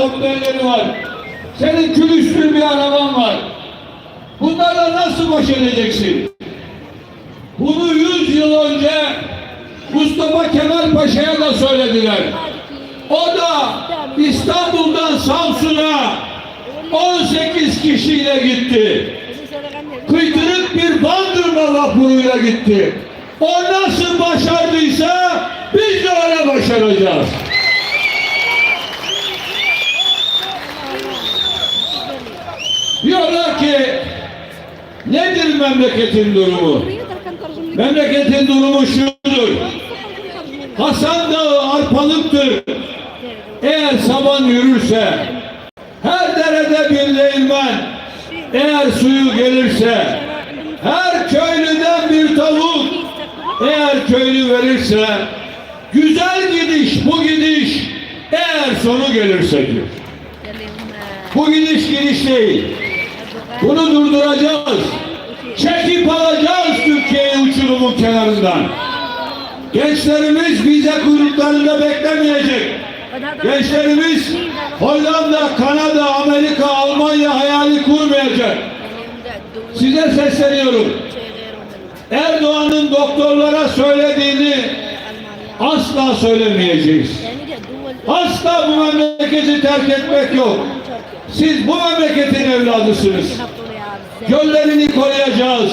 helikopterleri var. Senin külüstür bir araban var. Bunlarla nasıl baş edeceksin? Bunu 100 yıl önce Mustafa Kemal Paşa'ya da söylediler. O da İstanbul'dan Samsun'a 18 kişiyle gitti. Kıydırık bir bandırma vapuruyla gitti. O nasıl başardıysa biz de öyle başaracağız. Diyorlar ki nedir memleketin durumu? Memleketin durumu şudur. Hasan Dağı arpalıktır. Eğer saban yürürse, her derede bir leğmen, eğer suyu gelirse, her köylüden bir tavuk, eğer köylü verirse, güzel gidiş bu gidiş, eğer sonu gelirse diyor. Bu gidiş gidiş değil. Bunu durduracağız. Çekip alacağız Türkiye'yi uçurumun kenarından. Gençlerimiz bize kuyruklarında beklemeyecek. Gençlerimiz Hollanda, Kanada, Amerika, Almanya hayali kurmayacak. Size sesleniyorum. Erdoğan'ın doktorlara söylediğini asla söylemeyeceğiz. Asla bu memleketi terk etmek yok. Siz bu memleketin evladısınız. Göllerini koruyacağız.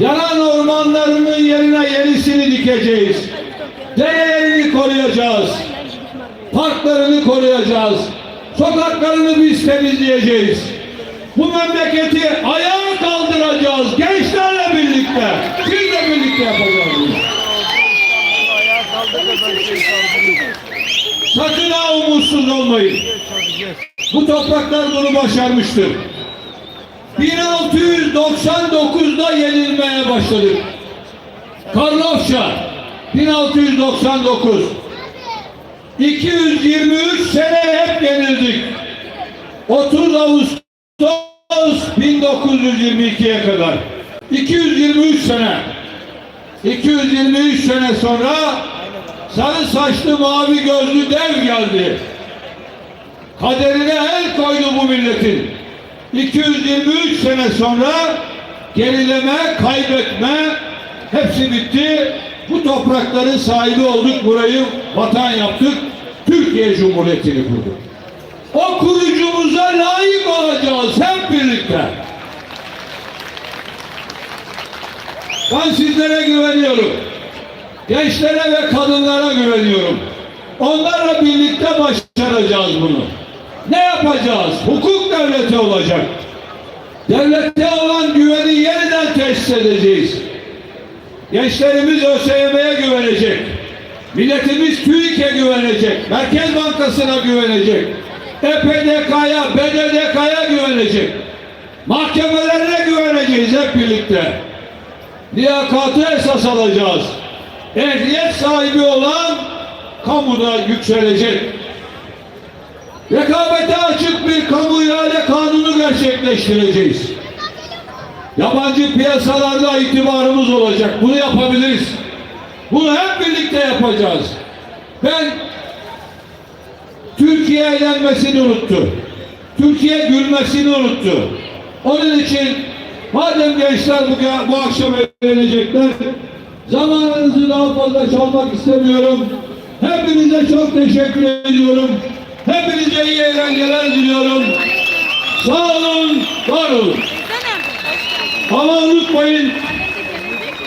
Yanan ormanlarının yerine yenisini dikeceğiz. Derelerini koruyacağız. Parklarını koruyacağız. Sokaklarını biz temizleyeceğiz. Bu memleketi ayağa kaldıracağız gençlerle birlikte. Sizle birlikte yapacağız. Sakın ha umutsuz olmayın. Bu topraklar bunu başarmıştır. 1699'da yenilmeye başladık. Karlofça 1699 223 sene hep yenildik. 30 Ağustos 1922'ye kadar 223 sene 223 sene sonra sarı saçlı mavi gözlü dev geldi. Kaderine el koydu bu milletin. 223 sene sonra gerileme, kaybetme hepsi bitti. Bu toprakların sahibi olduk, burayı vatan yaptık. Türkiye Cumhuriyeti'ni kurduk. O kurucumuza layık olacağız hep birlikte. Ben sizlere güveniyorum. Gençlere ve kadınlara güveniyorum. Onlarla birlikte başaracağız bunu. Ne yapacağız? Hukuk devleti olacak. Devlette olan güveni yeniden tesis edeceğiz. Gençlerimiz ÖSYM'ye güvenecek. Milletimiz TÜİK'e güvenecek. Merkez Bankası'na güvenecek. EPDK'ya, BDDK'ya güvenecek. Mahkemelerine güveneceğiz hep birlikte. Liyakatı esas alacağız. Ehliyet sahibi olan kamuda yükselecek. Rekabete açık bir kamu ihale kanunu gerçekleştireceğiz. Yabancı piyasalarda itibarımız olacak. Bunu yapabiliriz. Bunu hep birlikte yapacağız. Ben Türkiye eğlenmesini unuttu. Türkiye gülmesini unuttu. Onun için madem gençler bu, bu akşam eğlenecekler zamanınızı daha fazla çalmak istemiyorum. Hepinize çok teşekkür ediyorum. Hepinize iyi eğlenceler diliyorum. Sağ olun, var olun. Ama unutmayın,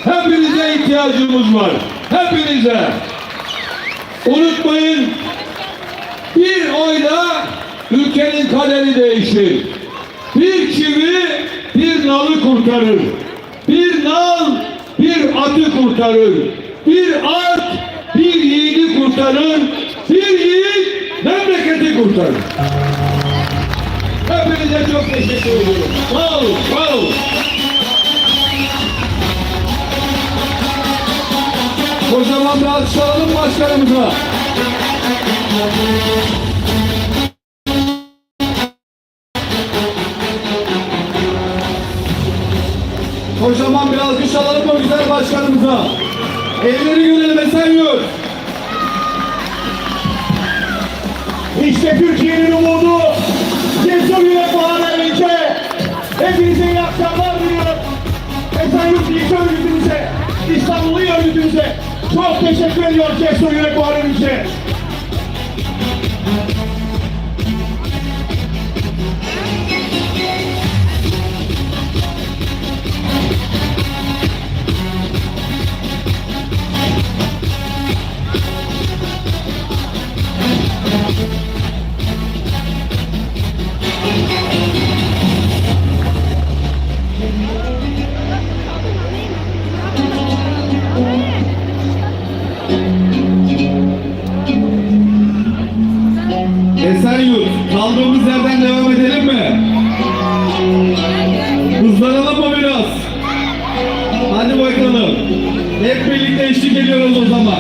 hepinize ihtiyacımız var. Hepinize. Unutmayın, bir oyla ülkenin kaderi değişir. Bir çivi bir nalı kurtarır. Bir nal atı kurtarır. Bir at bir yiğidi kurtarır. Bir yiğit memleketi kurtarır. Hepinize çok teşekkür ediyorum. Sağ olun, sağ olun. Kocaman bir alkış alalım başkanımıza. Elleri görelim Esenyurt. İşte Türkiye'nin umudu Cesur Yürek Bahane İlçe. Hepinize iyi akşamlar diliyorum. Esenyurt İlçe Örgütümüze, İstanbul Örgütümüze çok teşekkür ediyorum Cesur Yürek Bahane İlçe. Kaldığımız yerden devam edelim mi? Hızlanalım mı biraz? Hadi bakalım. Hep birlikte eşlik ediyoruz o zaman.